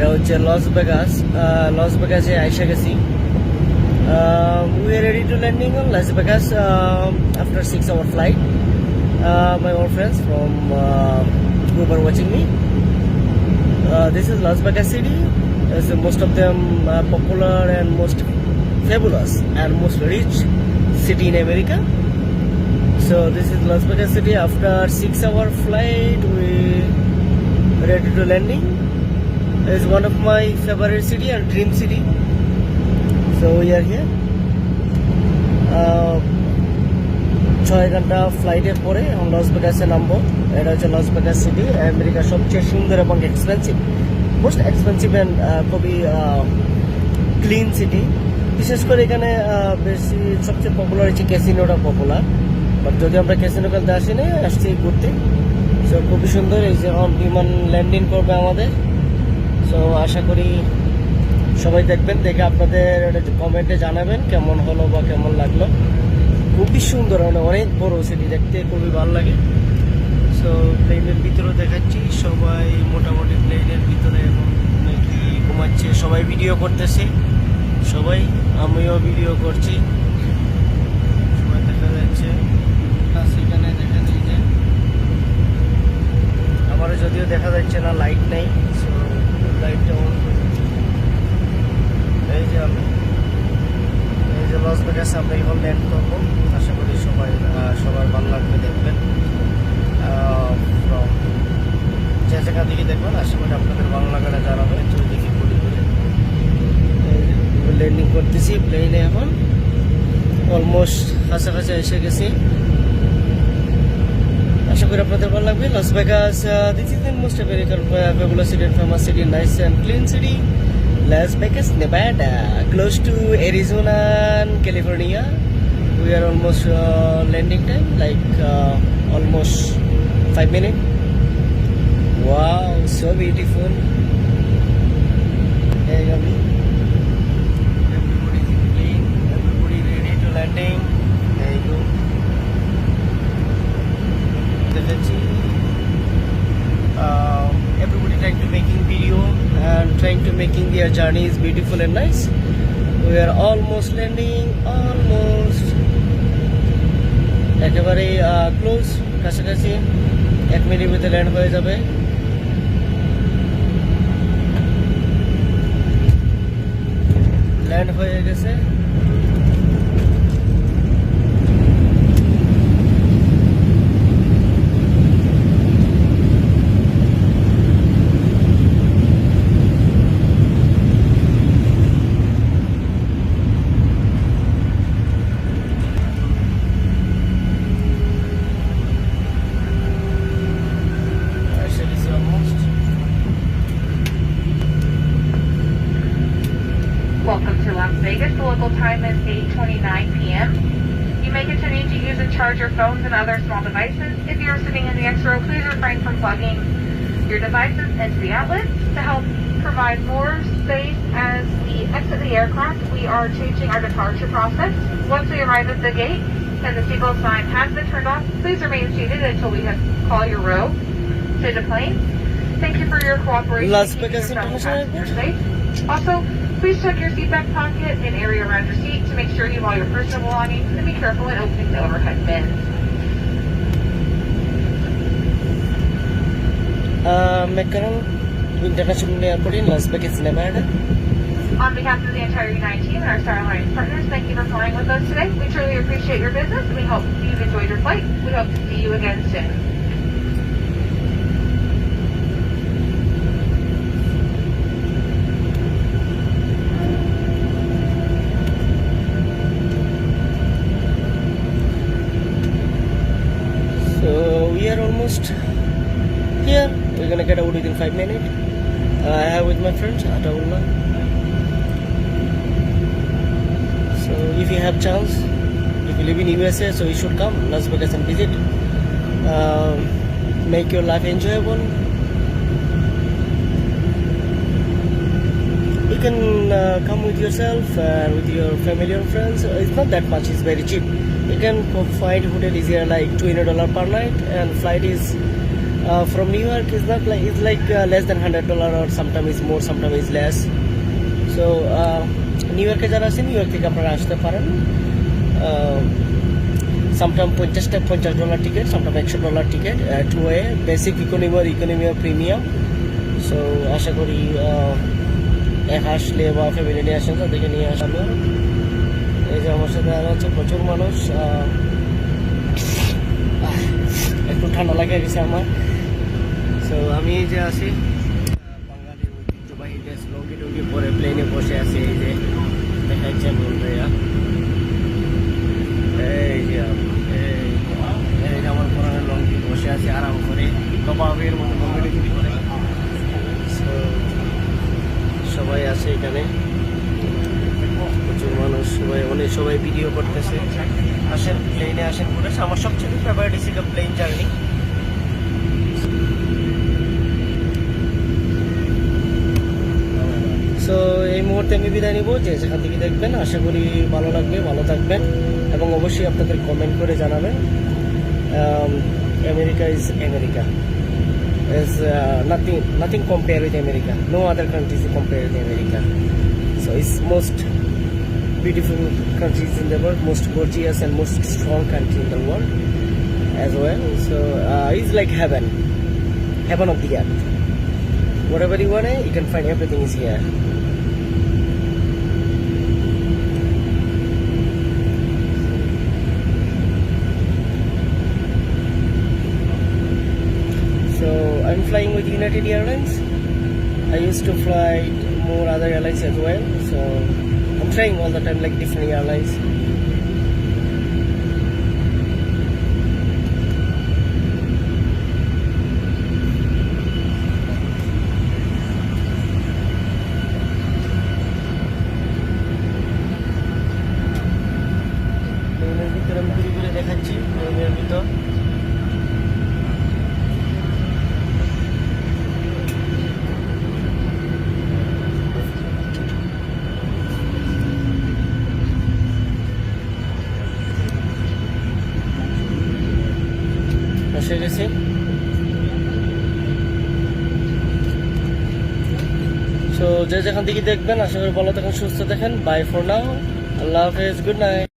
এটা হচ্ছে loss Vegas loss ভেগাসে আইসা গেছি we are ready to landing on Las Vegas after six hour flight my or friends from are watching me uh, this is Las Vegas city is most of them uh, popular and most fabulous and most rich city in America so this is Las Vegas city after six hour flight we ready to landing is one of my favorite city and dream city. So we are here. Uh, ছয় ঘণ্টা ফ্লাইটের পরে loss ভেগাসে নামবো। এটা হচ্ছে loss Vegas city আমেরিকার সবচেয়ে সুন্দর এবং এক্সপেন্সিভ মোস্ট এক্সপেন্সিভ অ্যান্ড খুবই ক্লিন সিটি বিশেষ করে এখানে আহ, বেশি সবচেয়ে পপুলার হচ্ছে ক্যাসিনোটা পপুলার বাট যদি আমরা ক্যাসিনো খেলতে আসি না আসছি ঘুরতে। সো খুবই সুন্দর এই যে বিমান ল্যান্ডিং করবে আমাদের। সো আশা করি সবাই দেখবেন, দেখে আপনাদের কমেন্টে জানাবেন কেমন হলো বা কেমন লাগল। খুবই সুন্দর মানে অনেক বড় সিটি দেখতে খুবই ভালো লাগে। সো প্লেনের ভিতরে দেখাচ্ছি, সবাই মোটামুটি প্লেনের ভিতরে ঘুমাচ্ছে, সবাই ভিডিও করতেছে। সবাই, আমিও ভিডিও করছি। সবাই দেখা যাচ্ছে। প্লাস এখানে দেখা যায় যে, আমারও যদিও দেখা যাচ্ছে না লাইট নেই সো লাইটটা অন এই যে আমি এই ভেগাসে আমরা এখন ল্যান্ড করব। আশা করি সবাই সবার ভালো লাগবে, দেখবেন। যে জায়গা থেকে দেখবেন। আশা করি আপনাদের ভালো লাগাটা জানাবে চৌদিকে ঘুরে ঘুরে। ল্যান্ডিং করতেছি প্লেনে এখন। অলমোস্ট কাছাকাছি এসে গেছি। আশা করি আপনাদের ভালো লাগবে। Las Vegas is the most American fabulous city famous city, nice and clean city Las Vegas Nevada close to Arizona and California. We are almost uh, landing time like uh, almost five minutes. Wow so beautiful. Hey making their journeys beautiful and nice we are almost landing almost একেবারে close কাছাকাছি এক মিনিটের ভিতরে land হয়ে যাবে land হয়ে গেছে Las Vegas. The local time is 8:29 p.m. You may continue to use and charge your phones and other small devices. If you're sitting in the X row, please refrain from plugging your devices into the outlets to help provide more space as we exit the aircraft. We are changing our departure process. Once we arrive at the gate and the seatbelt sign has been turned off, please remain seated until we have call your row to the plane. Thank you for your cooperation. Las Vegas International safe. Also, please check your seat back pocket and area around your seat to make sure you have all your personal belongings and be careful when opening the overhead bins. Uh, McConnell International Airport in Las Vegas, Nevada. On behalf of the entire United team and our Star Alliance partners, thank you for flying with us today. We truly appreciate your business and we hope you've enjoyed your flight. We hope to see you again soon. Uh, have with my friends Ataullah. So if you have chance, if you live in USA, so you should come Las Vegas and visit. Um, make your life enjoyable. You can uh, come with yourself and with your family and friends. It's not that much. It's very cheap. You can find hotel easier like two hundred dollar per night, and flight is Uh, from New York is not like it's like uh, less than hundred dollar or sometimes it's more, sometimes it's less. So uh, new ইয়র্কে যারা আছে new York থেকে আপনারা আসতে পারেন। সামটাম পঞ্চাশটা পঞ্চাশ dollar ticket সামটাম একশো dollar ticket two way basic economy আর ইকোনমি আর প্রিমিয়াম সো আশা করি আহ, এক আসলে বা ফ্যামিলি নিয়ে আসেন তাদেরকে নিয়ে আসানো এই যে আমার সাথে আরও হচ্ছে প্রচুর মানুষ একটু ঠান্ডা লাগে গেছে আমার। আমি এই যে আছি আহ, বাঙালির ঐতিহ্যবাহী ড্রেস লঙ্গি টঙ্গি পরে প্লেনে বসে আছি এই যে দেখাচ্ছেন বন্ধুরা। এই যে এই যে আমার পুরানো লঙ্গি বসে আছে আরাম করে কবাবের মতো লঙ্গি টঙ্গি করে সবাই আছে এখানে। প্রচুর মানুষ সবাই অনেক সবাই ভিডিও করতেছে। আসেন প্লেনে আসেন করে আমার সবচেয়ে ফেভারিট ছিল প্লেন জার্নি বাড়িতে আমি বিদায় নিব। যে যেখান থেকে দেখবেন আশা করি ভালো লাগবে ভালো থাকবেন এবং অবশ্যই আপনাদের কমেন্ট করে জানাবেন। America is America is nothing nothing compare with America no other country is compare with America so is most beautiful countries in the world most gorgeous and most strong country in the world as well so is like heaven heaven of the ever Whatever you want, you can find everything is here. Flying with United Airlines. I used to fly more other airlines as well. So I'm trying all the time like different airlines. ভিতরে আমি ঘুরে ঘুরে দেখাচ্ছি প্লেনের ভিতর এসে গেছি। তো যে যেখান থেকে দেখবেন, আশা করি বলো তখন সুস্থ দেখেন বাই ফর নাও আল্লাহ হাফেজ গুড নাইট